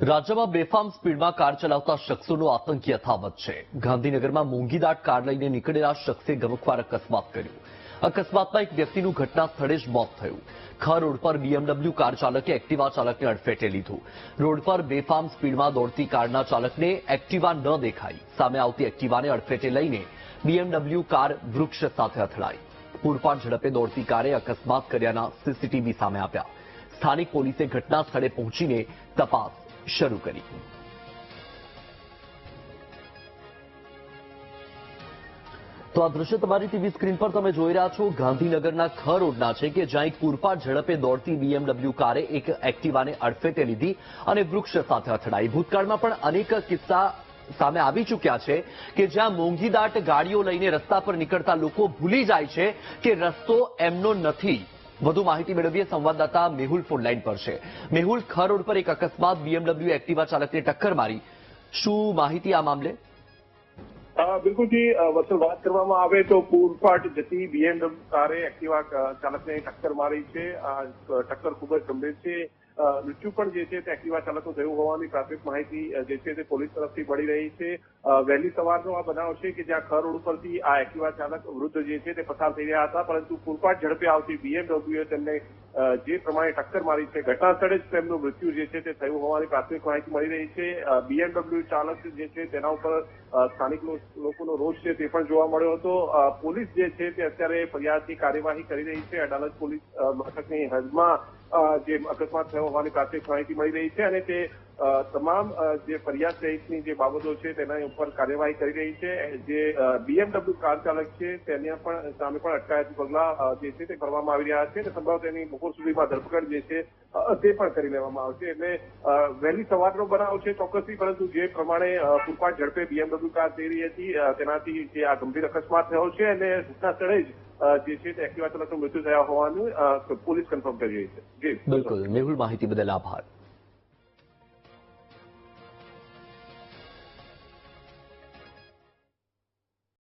રાજ્યમાં બેફામ સ્પીડમાં કાર ચલાવતા શખ્સોનો આતંક યથાવત છે. ગાંધીનગરમાં મોંઘીદાટ કાર લઈને નીકળેલા શખ્સે ગમખવાર અકસ્માત કર્યો. અકસ્માતમાં એક વ્યક્તિનું ઘટના સ્થળે જ મોત થયું. ખર રોડ પર બીએમડબલ્યુ કાર ચાલકે એક્ટિવા ચાલકને અડફેટે લીધું. રોડ પર બેફામ સ્પીડમાં દોડતી કારના ચાલકને એક્ટિવા ન દેખાઈ. સામે આવતી એક્ટિવાને અડફેટે લઈને બીએમડબલ્યુ કાર વૃક્ષ સાથે અથડાઈ. પૂરપાટ ઝડપે દોડતી કારે અકસ્માત કર્યાના સીસીટીવી સામે આવ્યા સ્થાનિક પોલીસે ઘટના સ્થળે પહોંચીને તપાસ શરૂ કરી. તો આ દ્રશ્ય તમારી ટીવી સ્ક્રીન પર તમે જોઈ રહ્યા છો. ગાંધીનગરના ખ રોડના છે કે જ્યાં એક પૂરપાટ ઝડપે દોડતી બીએમડબલ્યુ કારે એક એક્ટિવાને અડફેટે લીધી અને વૃક્ષ સાથે અથડાઈ. ભૂતકાળમાં પણ અનેક કિસ્સા સામે આવી ચૂક્યા છે કે જ્યાં મોંઘીદાટ ગાડીઓ લઈને રસ્તા પર નીકળતા લોકો ભૂલી જાય છે કે રસ્તો એમનો નથી. વધુ માહિતી મેળવીએ સંવાદદાતા મેહુલ ફોનલાઈન પર છે. મેહુલ ખર રોડ પર એક અકસ્માત બીએમડબલ્યુ એક્ટિવા ચાલકને ટક્કર મારી. શું માહિતી આ મામલે? બિલકુલ બિલકુલથી અ, વાત કરવામાં આવે તો પૂરપાટ જતી બીએમડબ્લ્યુ કારે એક્ટિવા ચાલકને ટક્કર મારી છે. આ ટક્કર ખૂબ જ ગંભીર છે. મૃત્યુ પણ જે છે તે એક્ટિવા ચાલકો થયું હોવાની પ્રાથમિક માહિતી જે છે તે પોલીસ તરફથી મળી રહી છે. વહેલી સવારનો આ બનાવ છે કે જ્યાં ખર રોડ પરથી આ એક્ટિવા ચાલક વૃદ્ધ જે છે તે પસાર થઈ રહ્યા હતા, પરંતુ પૂરપાટ ઝડપે આવતી બીએમડબ્લ્યુએ તેમને જે પ્રમાણે ટક્કર મારી છે ઘટના સ્થળે જ તેમનું મૃત્યુ જે છે તે થયું હોવાની પ્રાથમિક માહિતી મળી રહી છે. બીએમડબલ્યુ ચાલક જે છે તેના ઉપર સ્થાનિક લોકોનો રોષ છે તે પણ જોવા મળ્યો હતો. પોલીસ જે છે તે અત્યારે ફરિયાદની કાર્યવાહી કરી રહી છે. અડાલજ પોલીસ મથકની હદમાં જે અકસ્માત થયો હોવાની પ્રાથમિક માહિતી મળી રહી છે અને તે તમામ જે ફરિયાદ સહિતની જે બાબતો છે તેના ઉપર કાર્યવાહી કરી રહી છે. જે બીએમડબલ્યુ કાર ચાલક છે તેના પણ સામે પણ અટકાયત પગલાં જે છે તે કરવામાં આવી રહ્યા છે અને સંભવ તેની બપોર સુધીમાં ધરપકડ જે છે તે પણ કરી લેવામાં આવશે. એટલે વહેલી સવારનો બનાવ છે ચોક્કસથી, પરંતુ જે પ્રમાણે પૂરપાટ ઝડપે બીએમડબ્લ્યુ કાર જઈ રહી હતી તેનાથી જે આ ગંભીર અકસ્માત થયો છે અને ઘટના સ્થળે જ જે છે એક્ટિવા ચાલકનું મૃત્યુ થયા હોવાનું પોલીસ કન્ફર્મ કરી રહી છે જી બિલકુલ મેહુલ માહિતી બદલ આભાર